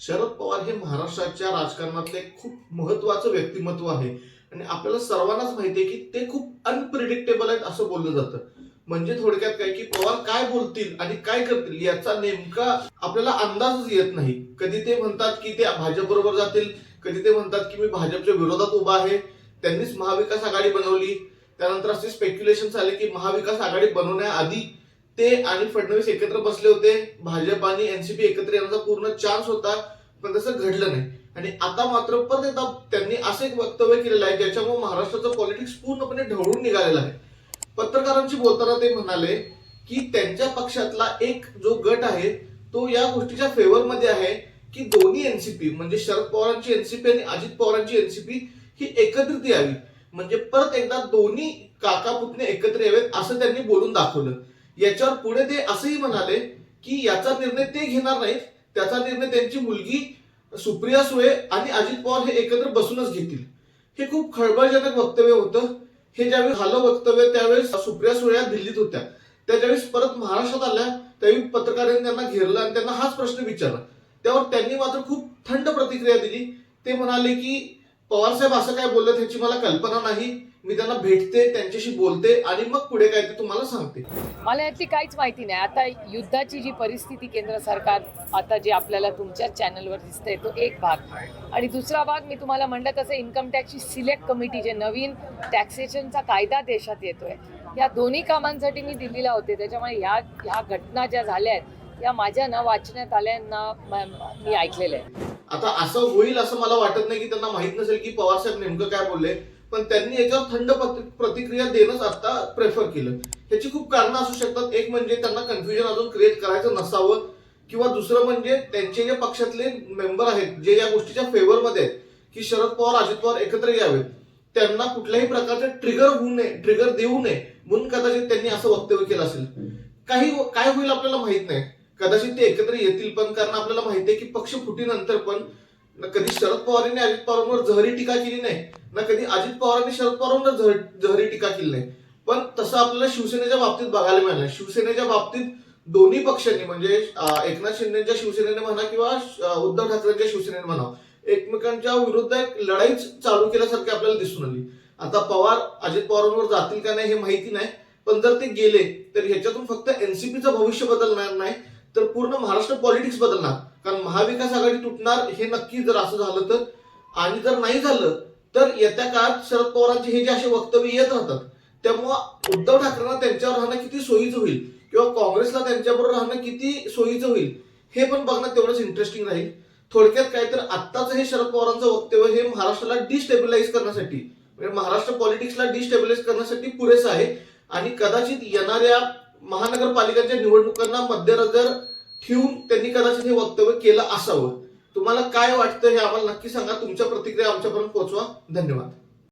शरद पवार हे महाराष्ट्राच्या राजकारणातले एक खूप महत्वाचं व्यक्तिमत्व आहे. आणि आपल्याला सर्वांनाच माहिती आहे की ते खूप अनप्रिडिक्टेबल आहेत असं बोललं जातं. म्हणजे थोडक्यात काय की पवार काय बोलतील आणि काय करतील याचा नेमका आपल्याला अंदाजच येत नाही. कधी ते म्हणतात की ते भाजप बरोबर जातील कधी ते म्हणतात की मी भाजपच्या विरोधात उभा आहे. त्यांनीच महाविकास आघाडी बनवली. त्यानंतर असे स्पेक्युलेशन आले की महाविकास आघाडी बनवण्याआधी ते आणि फडणवीस एकत्र बसले होते. भाजप आणि एनसीपी एकत्र येण्याचा पूर्ण चान्स होता पण तसं घडलं नाही. आणि आता मात्र परत एकदा त्यांनी असं एक वक्तव्य केलेलं आहे ज्याच्यामुळे महाराष्ट्राचं पॉलिटिक्स पूर्णपणे ढवळून निघालेलं आहे. पत्रकारांशी बोलताना ते म्हणाले की त्यांच्या पक्षातला एक जो गट आहे तो या गोष्टीच्या फेवर मध्ये आहे की दोन्ही एनसीपी म्हणजे शरद पवारांची एनसीपी आणि अजित पवारांची एनसीपी ही एकत्रित यावी. म्हणजे परत एकदा दोन्ही काका पुतणे एकत्र यावेत असं त्यांनी बोलून दाखवलं. याच्यावर पुढे ते असंही म्हणाले की याचा निर्णय ते घेणार नाहीत. त्याचा निर्णय त्यांची मुलगी सुप्रिया सुळे आणि अजित पवार हे एकत्र बसूनच घेतील. हे खूप खळबळजनक वक्तव्य होतं. हे ज्यावेळी झालं वक्तव्य त्यावेळेस सुप्रिया सुळे दिल्लीत होत्या. त्या ज्यावेळेस परत महाराष्ट्रात आल्या त्यावेळी पत्रकारांनी त्यांना घेरलं आणि त्यांना हाच प्रश्न विचारला. त्यावर त्यांनी मात्र खूप थंड प्रतिक्रिया दिली. ते म्हणाले की पवारसाहेब असं काय बोललं त्याची मला कल्पना नाही. मी त्यांना भेटते त्यांच्याशी बोलते आणि मग पुढे काय ते तुम्हाला सांगते. मला यातली काहीच माहिती नाही. आता युद्धाची जी परिस्थिती केंद्र सरकार आता जे आपल्याला तुमच्या चॅनलवर दिसतंय तो एक भाग. आणि दुसरा भाग मी तुम्हाला म्हणलं तसं इन्कम टॅक्सची सिलेक्ट कमिटी जे नवीन टॅक्सेशनचा कायदा देशात येतोय या दोन्ही कामांसाठी मी दिल्लीला होते. त्याच्यामुळे ह्या ह्या घटना ज्या झाल्या आहेत या माझ्या न वाचण्यात आल्या ना म- ऐकलेल्या आहेत. आता असं होईल असं मला वाटत नाही की त्यांना माहीत नसेल की पवार साहेब नेमकं काय बोलले. पण त्यांनी याच्यावर थंड प्रतिक्रिया देणंच आता प्रेफर केलं. त्याची खूप कारणं असू शकतात. एक म्हणजे त्यांना कन्फ्युजन अजून क्रिएट करायचं नसावं किंवा दुसरं म्हणजे त्यांचे जे पक्षातले मेंबर आहेत जे या गोष्टीच्या फेवर मध्ये आहेत की शरद पवार अजित पवार एकत्र यावेत त्यांना कुठल्याही प्रकारचे ट्रिगर होऊ नये ट्रिगर देऊ नये म्हणून कदाचित त्यांनी असं वक्तव्य केलं असेल. काही काय होईल आपल्याला माहीत नाही. कदाचित ते एकत्र येतील पण कारण आपल्याला माहिती आहे की पक्ष फुटीनंतर पण ना कधी शरद पवारांनी अजित पवारांवर जहरी टीका केली नाही ना कधी अजित पवारांनी शरद पवारांवर जहरी टीका केली नाही. पण तसं आपल्याला शिवसेनेच्या बाबतीत बघायला मिळालं. शिवसेनेच्या बाबतीत दोन्ही पक्षांनी म्हणजे एकनाथ शिंदेच्या शिवसेनेने म्हणा किंवा उद्धव ठाकरेंच्या शिवसेनेने म्हणा एकमेकांच्या विरुद्ध एक लढाईच चालू केल्यासारखी आपल्याला दिसून आली. आता पवार अजित पवारांवर जातील का नाही हे माहिती नाही पण जर ते गेले तर ह्याच्यातून फक्त एनसीपीचं भविष्य बदलणार नाही. तर पूर्ण महाराष्ट्र पॉलिटिक्स बदलणार. कारण महाविकास आघाडी तुटणार हे नक्की जर असं झालं तर आणि जर नाही झालं तर येत्या काळात शरद पवारांचे हे जे असे वक्तव्य येत राहतात त्यामुळं उद्धव ठाकरेंना त्यांच्यावर राहणं किती सोयीचं होईल? किंवा काँग्रेसला त्यांच्याबरोबर राहणं किती सोयीचं होईल? हे पण बघणं तेवढंच इंटरेस्टिंग राहील. थोडक्यात काय तर आत्ताचं हे शरद पवारांचं वक्तव्य हे महाराष्ट्राला डिस्टेबिलाईज करण्यासाठी म्हणजे महाराष्ट्र पॉलिटिक्सला डिस्टेबिलाईज करण्यासाठी पुरेसं आहे. आणि कदाचित येणाऱ्या महानगरपालिकांच्या निवडणुकांना मध्यनजर ठेवून त्यांनी कदाचित हे वक्तव्य केलं असावं. तुम्हाला काय वाटतं हे आम्हाला नक्की सांगा. तुमच्या प्रतिक्रिया आमच्यापर्यंत पोहोचवा. धन्यवाद.